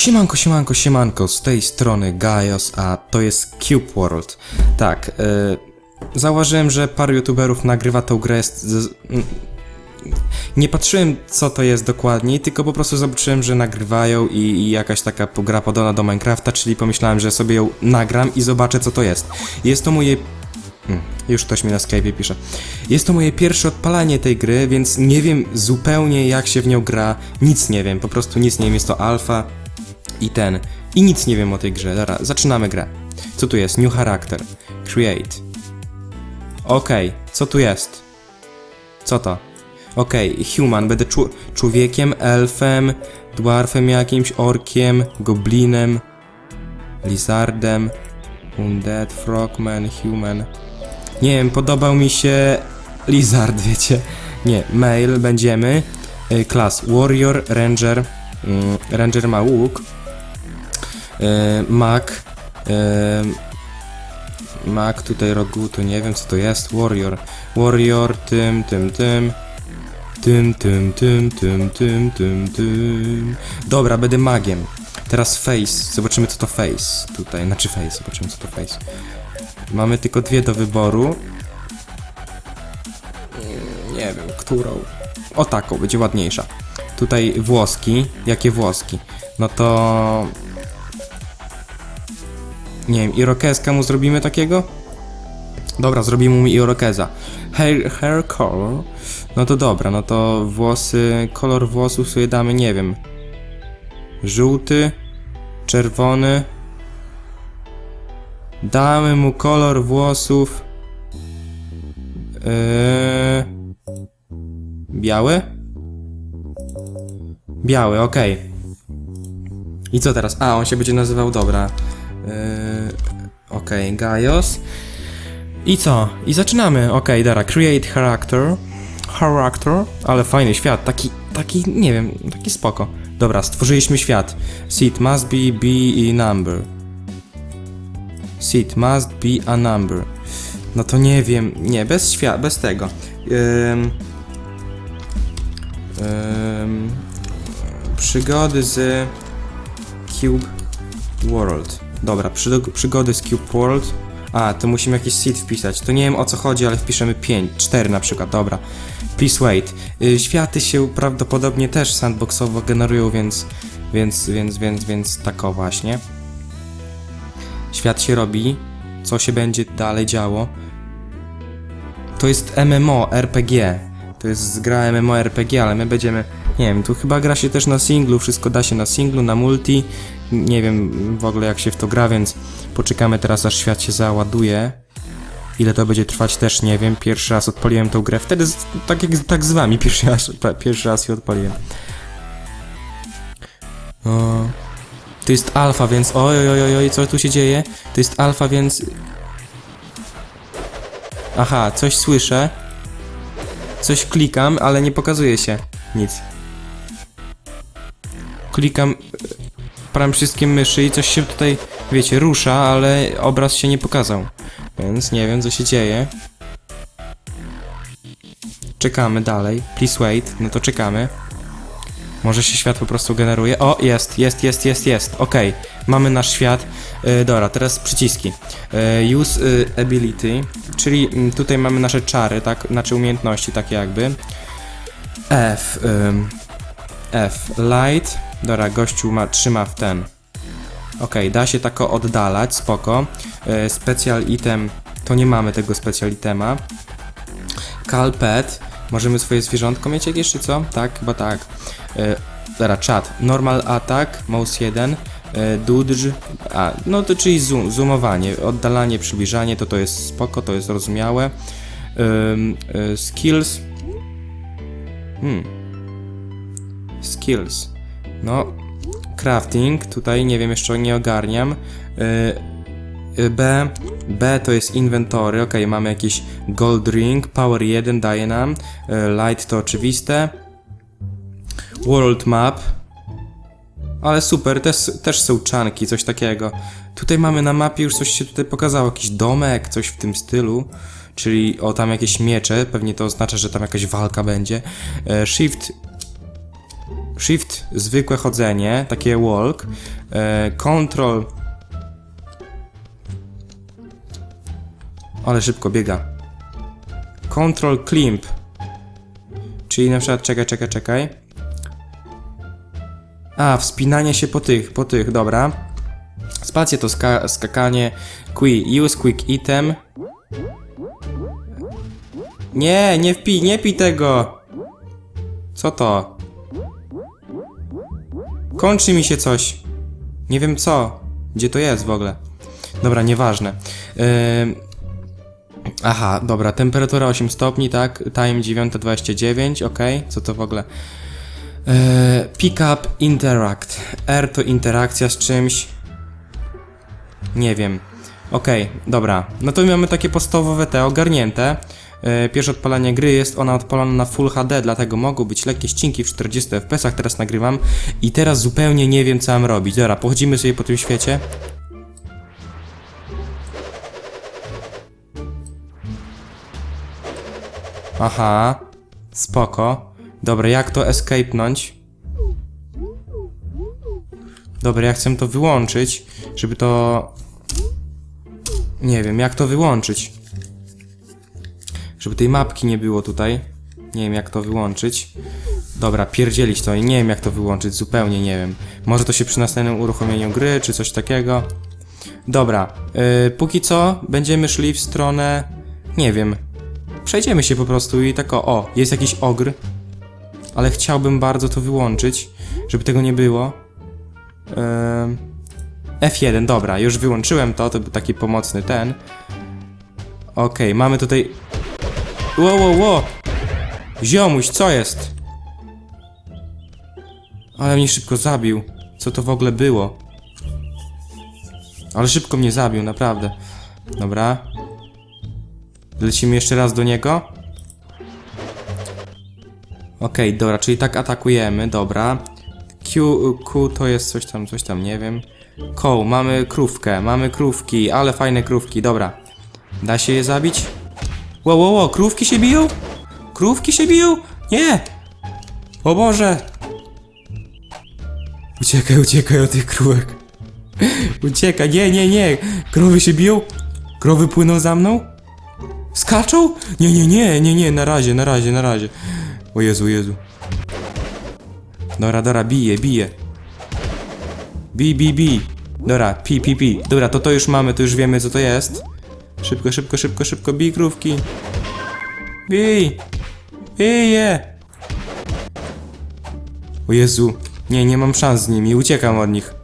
Siemanko, siemanko, siemanko, z tej strony Gaios, a to jest Cube World. Tak, yy, zauważyłem, że paru youtuberów nagrywa tą grę z, z, nie patrzyłem co to jest dokładnie, tylko po prostu zobaczyłem, że nagrywają i, i jakaś taka gra podobna do Minecrafta, czyli pomyślałem, że sobie ją nagram i zobaczę co to jest. Jest to moje Hmm, już ktoś mi na Skype'ie pisze. Jest to moje pierwsze odpalanie tej gry, więc nie wiem zupełnie jak się w nią gra. Nic nie wiem, po prostu nic nie wiem. Jest to alfa i ten. I nic nie wiem o tej grze. Dobra, zaczynamy grę. Co tu jest? New character. Create. Okej, co tu jest? Co to? Okej, human. Będę czu człowiekiem, elfem, dwarfem jakimś, orkiem, goblinem, lizardem, undead, frogman, human. Nie wiem, podobał mi się Lizard, wiecie. Nie, male będziemy. Y, Klas Warrior, Ranger. Mm, Ranger ma łuk. Y, Mag. y, Mag tutaj rogu, to nie wiem co to jest. Warrior. Warrior, tym, tym, tym. Tym, tym, tym, tym, tym, tym, tym. Dobra, będę magiem. Teraz face. Zobaczymy co to face. Tutaj, znaczy face. Zobaczymy co to face. Mamy tylko dwie do wyboru. Mm, Nie wiem, którą. O taką, będzie ładniejsza. Tutaj włoski. Jakie włoski? No to... Nie wiem, irokeska mu zrobimy takiego? Dobra, zrobimy mu irokeza. Hair, hair color. No to dobra, no to włosy, kolor włosów sobie damy, nie wiem. Żółty, czerwony. Damy mu kolor włosów. Yy... Biały? Biały, okej. I co teraz? A, on się będzie nazywał, dobra. Yy... Okej, Gaios. I co? I zaczynamy. Okej, dobra, create character. Character, ale fajny świat, taki, taki, nie wiem, taki spoko. Dobra, stworzyliśmy świat. Seed must be, be i number. Seed must be a number. No to nie wiem, nie, bez świat, bez tego. Ym, ym, przygody z Cube World. Dobra, przygo- przygody z Cube World. A, to musimy jakiś seed wpisać. To nie wiem o co chodzi, ale wpiszemy 5, 4 na przykład, dobra. Please wait. Y, światy się prawdopodobnie też sandboxowo generują, więc, więc, więc, więc, więc tako właśnie. Świat się robi. Co się będzie dalej działo? To jest MMO RPG. To jest gra MMO RPG, ale my będziemy. Nie wiem, tu chyba gra się też na singlu, wszystko da się na singlu, na multi. Nie wiem w ogóle jak się w to gra, więc poczekamy teraz aż świat się załaduje. Ile to będzie trwać też nie wiem. Pierwszy raz odpaliłem tą grę. Wtedy z, tak jak tak z wami pierwszy raz, pierwszy raz się odpaliłem. O, to jest alfa, więc oj, oj, oj, co tu się dzieje? To jest alfa, więc... Aha, coś słyszę. Coś klikam, ale nie pokazuje się nic. Klikam prawym wszystkim myszy i coś się tutaj, wiecie, rusza, ale obraz się nie pokazał. Więc nie wiem, co się dzieje. Czekamy dalej. Please wait. No to czekamy. Może się świat po prostu generuje. O, jest, jest, jest, jest, jest. Okej, mamy nasz świat. E, dobra, teraz przyciski. E, use e, ability, czyli mm, tutaj mamy nasze czary, tak? Znaczy umiejętności, takie jakby. F. F. Light. Dobra, gościu ma, trzyma w ten. Okej, da się tako oddalać, spoko. E, special item, to nie mamy tego special itema. Call pet, możemy swoje zwierzątko mieć jakieś, czy co? Tak, chyba tak. E, dobra, chat. Normal attack, mouse 1. E, dodge, a, no to czyli zoom, zoomowanie, oddalanie, przybliżanie, to to jest spoko, to jest zrozumiałe. E, skills. Hmm. Skills. No, crafting, tutaj nie wiem, jeszcze nie ogarniam. Y, y, B, B to jest inwentory, ok, mamy jakiś gold ring, power 1 daje nam, y, light to oczywiste, world map, ale super, też, też są czanki, coś takiego. Tutaj mamy na mapie już coś się tutaj pokazało, jakiś domek, coś w tym stylu. Czyli o tam jakieś miecze, pewnie to oznacza, że tam jakaś walka będzie. Shift Shift zwykłe chodzenie, takie walk. E, control. Ale szybko biega. Control climb. Czyli na przykład, czekaj, czekaj, czekaj. A, wspinanie się po tych, po tych, dobra. Spacje to ska skakanie. Qui, use quick item. Nie, nie wpij, nie pij tego! Co to? Kończy mi się coś. Nie wiem co. Gdzie to jest w ogóle? Dobra, nieważne. Ym... Aha, dobra, temperatura 8 stopni, tak? Time 9.29, ok. Co to w ogóle? Yy, pick up, interact. R to interakcja z czymś. Nie wiem. Okej, dobra. No to mamy takie podstawowe te ogarnięte. Yy, Pierwsze odpalanie gry jest ona odpalona na Full HD, dlatego mogą być lekkie ścinki w 40 fps, teraz nagrywam i teraz zupełnie nie wiem co mam robić. Dobra, pochodzimy sobie po tym świecie. Aha, spoko. Dobra, jak to escape'nąć? Dobra, ja chcę to wyłączyć, żeby to... Nie wiem, jak to wyłączyć. Żeby tej mapki nie było tutaj. Nie wiem, jak to wyłączyć. Dobra, pierdzielić to i nie wiem, jak to wyłączyć, zupełnie nie wiem. Może to się przy następnym uruchomieniu gry, czy coś takiego. Dobra, yy, póki co będziemy szli w stronę... Nie wiem. Przejdziemy się po prostu i tak o, o, jest jakiś ogr. Ale chciałbym bardzo to wyłączyć, żeby tego nie było. Yy, F1, dobra, już wyłączyłem to, to był taki pomocny ten. Okej, mamy tutaj... Ło, ło, ło! Ziomuś, co jest? Ale mnie szybko zabił. Co to w ogóle było? Ale szybko mnie zabił, naprawdę. Dobra. Lecimy jeszcze raz do niego. Okej, dobra, czyli tak atakujemy, dobra. Q, Q to jest coś tam, coś tam, nie wiem. Koł, mamy krówkę, mamy krówki, ale fajne krówki, dobra. Da się je zabić? Ło, ło, ło, krówki się biją? Krówki się biją? Nie! O Boże! Uciekaj, uciekaj od tych krówek. Uciekaj, nie, nie, nie! Krowy się biją? Krowy płyną za mną? Skaczą? Nie, nie, nie, nie, nie, na razie, na razie, na razie. O Jezu, Jezu. Dobra, dobra, bije, bije. Bi, bi. Dobra, pi, pi, pi. Dobra, to to już mamy, to już wiemy co to jest. Szybko, szybko, szybko, szybko, bij krówki. Bij! Bij je! O Jezu. Nie, nie mam szans z nimi, uciekam od nich.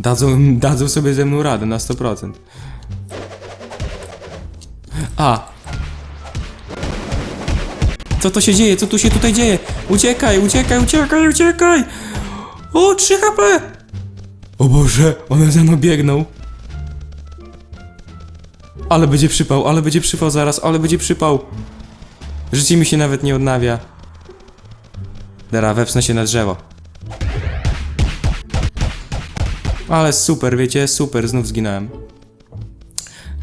Dadzą, dadzą sobie ze mną radę na 100%. A! Co to się dzieje? Co tu się tutaj dzieje? Uciekaj, uciekaj, uciekaj, uciekaj! O, 3 HP! O Boże, one za mną biegną. Ale będzie przypał, ale będzie przypał zaraz, ale będzie przypał. Życie mi się nawet nie odnawia. Dara, wepsnę się na drzewo. Ale super, wiecie, super, znów zginąłem.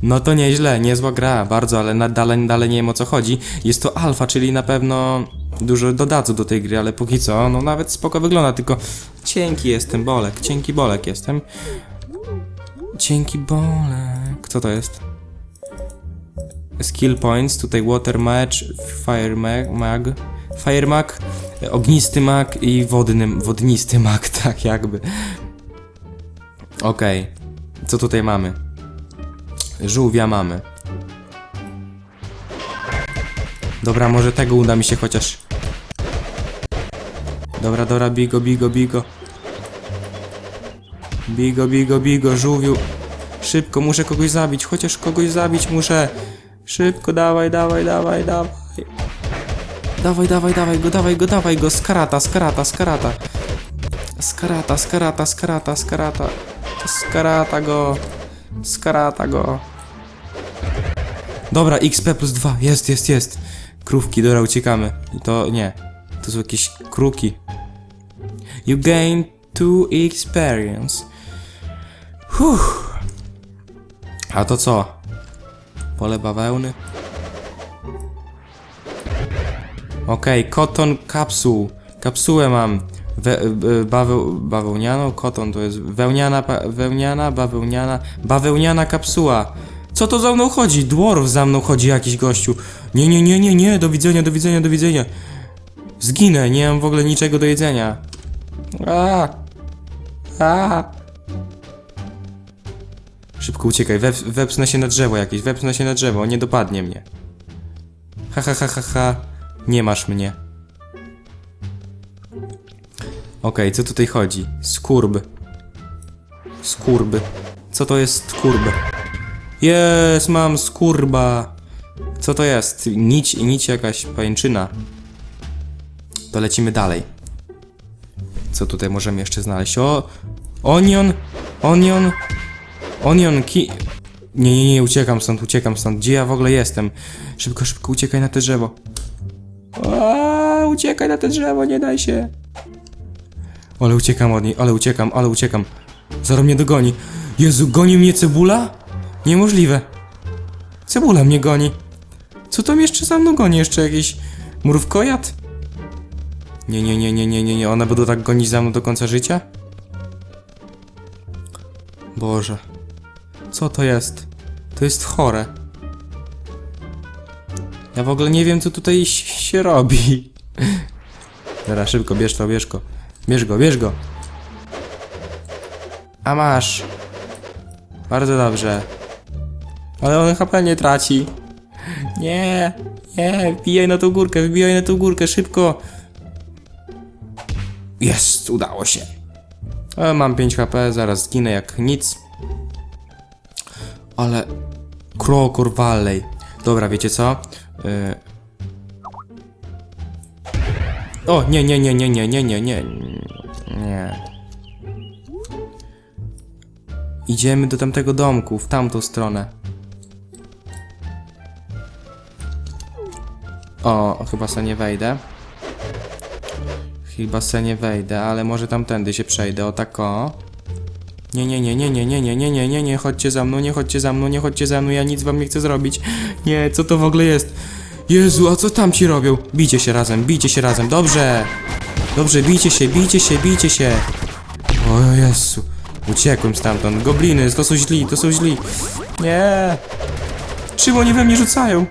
No to nieźle, niezła gra, bardzo, ale na, dalej, dalej nie wiem o co chodzi. Jest to alfa, czyli na pewno dużo dodadzą do tej gry, ale póki co, no nawet spoko wygląda, tylko cienki jestem, bolek, cienki bolek jestem. Cienki bolek. Co to jest? Skill points, tutaj water match, fire mag, mag fire mag, ognisty mag i wodny, wodnisty mag, tak jakby. Okej, co tutaj mamy? Żółwia mamy. Dobra, może tego uda mi się chociaż. Dobra, dobra, bigo, bigo, bigo. Bigo, bigo, bigo, żółwiu. Szybko, muszę kogoś zabić, chociaż kogoś zabić muszę. Szybko, dawaj, dawaj, dawaj, dawaj. Dawaj, dawaj, dawaj go, dawaj go, dawaj go. Skarata, skarata, skarata. Skarata, skarata, skarata, skarata. Skarata go. Skarata go. Dobra, XP plus 2. Jest, jest, jest. Krówki, dobra, uciekamy. I to nie. To są jakieś kruki. You gain 2 experience. Huh. A to co? Pole bawełny? Okej, cotton capsule. Kapsułę mam. We, e, baweł, bawełnianą, koton to jest wełniana, wełniana, bawełniana, bawełniana kapsuła. Co to za mną chodzi? Dwarf za mną chodzi jakiś gościu. Nie, nie, nie, nie, nie, do widzenia, do widzenia, do widzenia. Zginę, nie mam w ogóle niczego do jedzenia. A, a. Szybko uciekaj, wep, wepsnę się na drzewo jakieś, wepsnę się na drzewo, nie dopadnie mnie. Ha, ha, ha, ha, ha. Nie masz mnie. Okej, co tutaj chodzi? Skurb. Skurb. Co to jest skurb? Jest, mam skurba. Co to jest? Nić, nić jakaś pajęczyna. To lecimy dalej. Co tutaj możemy jeszcze znaleźć? O! Onion! Onion! Onion ki... Nie, nie, nie, uciekam stąd, uciekam stąd. Gdzie ja w ogóle jestem? Szybko, szybko, uciekaj na te drzewo. Aaaa, uciekaj na te drzewo, nie daj się. Ale uciekam od niej, ale uciekam, ale uciekam. Zaraz mnie dogoni. Jezu, goni mnie cebula? Niemożliwe. Cebula mnie goni. Co tam jeszcze za mną goni? Jeszcze jakiś mrówkojad? Nie, nie, nie, nie, nie, nie, nie. One będą tak gonić za mną do końca życia? Boże. Co to jest? To jest chore. Ja w ogóle nie wiem, co tutaj się robi. Teraz szybko, bierz to, bierz go. Bierz go, bierz go. A masz. Bardzo dobrze. Ale on HP nie traci. Nie, nie, wbijaj na tą górkę, wbijaj na tą górkę, szybko. Jest, udało się. E, mam 5 HP, zaraz zginę jak nic. Ale... Krokor Valley. Dobra, wiecie co? Y... O, nie, nie, nie, nie, nie, nie, nie, nie. Nie. Idziemy do tamtego domku, w tamtą stronę. O, chyba se nie wejdę. Chyba se nie wejdę, ale może tamtędy się przejdę, o tak o. Nie, nie, nie, nie, nie, nie, nie, nie, nie, nie, nie, chodźcie za mną, nie chodźcie za mną, nie chodźcie za mną, ja nic wam nie chcę zrobić. Nie, co to w ogóle jest? Jezu, a co tam ci robią? Bijcie się razem, bijcie się razem, dobrze! Dobrze, bijcie się, bijcie się, bijcie się! O Jezu, uciekłem stamtąd, gobliny, to są źli, to są źli. Nie! Czym oni we mnie rzucają?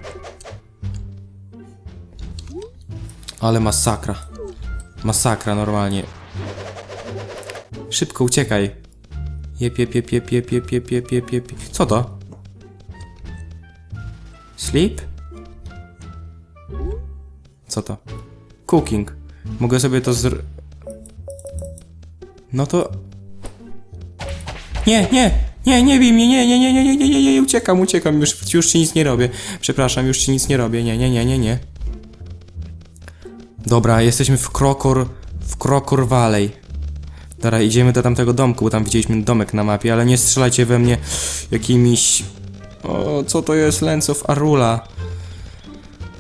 Ale masakra. Masakra normalnie. Szybko uciekaj. Jep, jep, jep, jep, jep, jep, jep, jep, jep, jep. Co to? Sleep? Co to? Cooking. Mogę sobie to zr... No to... Nie, nie! Nie, nie bij mnie, nie, nie, nie, nie, nie, nie, nie, nie, uciekam, uciekam, już, już ci nic nie robię. Przepraszam, już ci nic nie robię, nie, nie, nie, nie, nie. Dobra, jesteśmy w Krokor... w Krokor Valley. Dobra, idziemy do tamtego domku, bo tam widzieliśmy domek na mapie, ale nie strzelajcie we mnie jakimiś... O, co to jest Lens of Arula?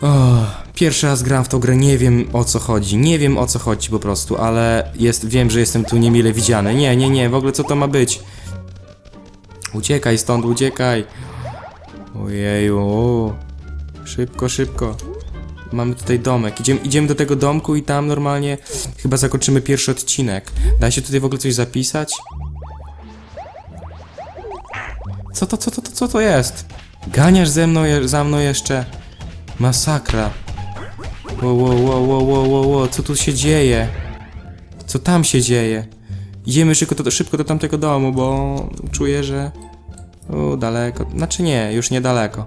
O, pierwszy raz gram w tą grę, nie wiem o co chodzi, nie wiem o co chodzi po prostu, ale jest, wiem, że jestem tu niemile widziany. Nie, nie, nie, w ogóle co to ma być? Uciekaj stąd, uciekaj. Ojeju, szybko, szybko. Mamy tutaj domek. Idziemy, idziemy do tego domku i tam normalnie chyba zakończymy pierwszy odcinek. Da się tutaj w ogóle coś zapisać? Co to, co to, co to jest? Ganiasz ze mną, za mną jeszcze. Masakra. Wow, wow, wow, wow, wow, wow, wow, co tu się dzieje? Co tam się dzieje? Idziemy szybko do, szybko do tamtego domu, bo czuję, że... O, daleko. Znaczy nie, już niedaleko.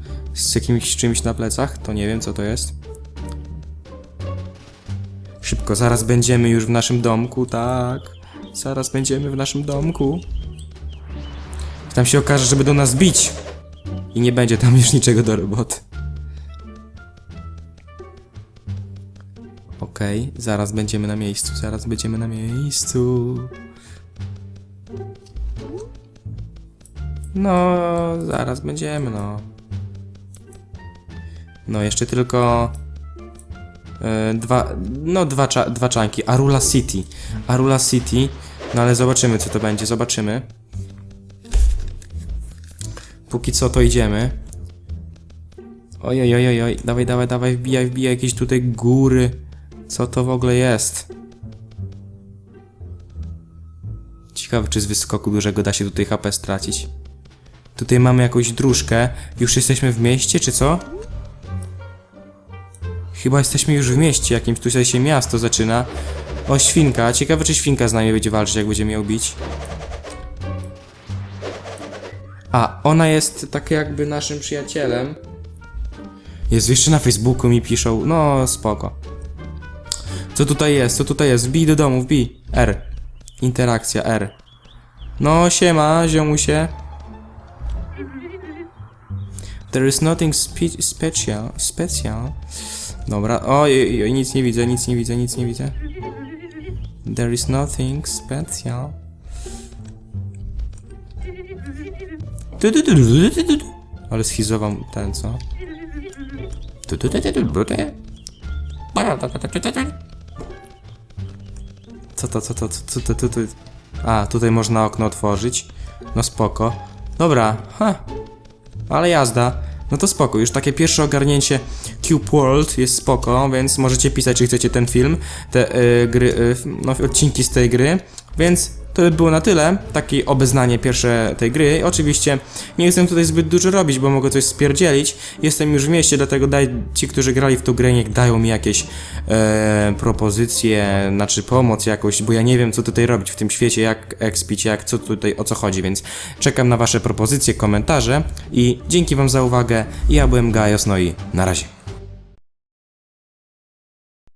Z jakimś czymś na plecach. To nie wiem, co to jest. Szybko, zaraz będziemy już w naszym domku, tak. Zaraz będziemy w naszym domku. Tam się okaże, że będą nas bić. I nie będzie tam już niczego do roboty. Okej, zaraz będziemy na miejscu, zaraz będziemy na miejscu. No, zaraz będziemy, no. No, jeszcze tylko... e, dwa, no dwa, dwa czanki. Arula City. Arula City. No ale zobaczymy, co to będzie, zobaczymy. Póki co to idziemy. Oj, oj, oj, oj. dawaj, dawaj, dawaj, wbijaj, wbijaj jakieś tutaj góry. Co to w ogóle jest? Ciekawe, czy z wyskoku dużego da się tutaj HP stracić. Tutaj mamy jakąś dróżkę. Już jesteśmy w mieście, czy co? Chyba jesteśmy już w mieście jakimś, tutaj się miasto zaczyna. O, świnka. Ciekawe, czy świnka z nami będzie walczyć, jak będziemy ją bić. A, ona jest tak jakby naszym przyjacielem. Jest jeszcze na Facebooku mi piszą. No, spoko. Co tutaj jest? Co tutaj jest? Wbij do domu, wbij. R. Interakcja, R. No, siema, ziomusie. There is nothing spe special. Special. Dobra, oj, oj, nic nie widzę, nic nie widzę, nic nie widzę. There is nothing special. Ale schizował ten, co? Co to, co to, co co to, tu, tu? A, tutaj można okno otworzyć. No spoko. Dobra, ha. Ale jazda. No to spoko, już takie pierwsze ogarnięcie Cube World jest spoko, więc możecie pisać, czy chcecie ten film, te y, gry, y, no, odcinki z tej gry, więc to by było na tyle, takie obeznanie pierwsze tej gry. Oczywiście nie chcę tutaj zbyt dużo robić, bo mogę coś spierdzielić. Jestem już w mieście, dlatego daj, ci, którzy grali w tą grę, niech dają mi jakieś e, propozycje, znaczy pomoc jakoś, bo ja nie wiem, co tutaj robić w tym świecie, jak expić, jak co tutaj, o co chodzi, więc czekam na wasze propozycje, komentarze i dzięki wam za uwagę. Ja byłem Gajos, no i na razie.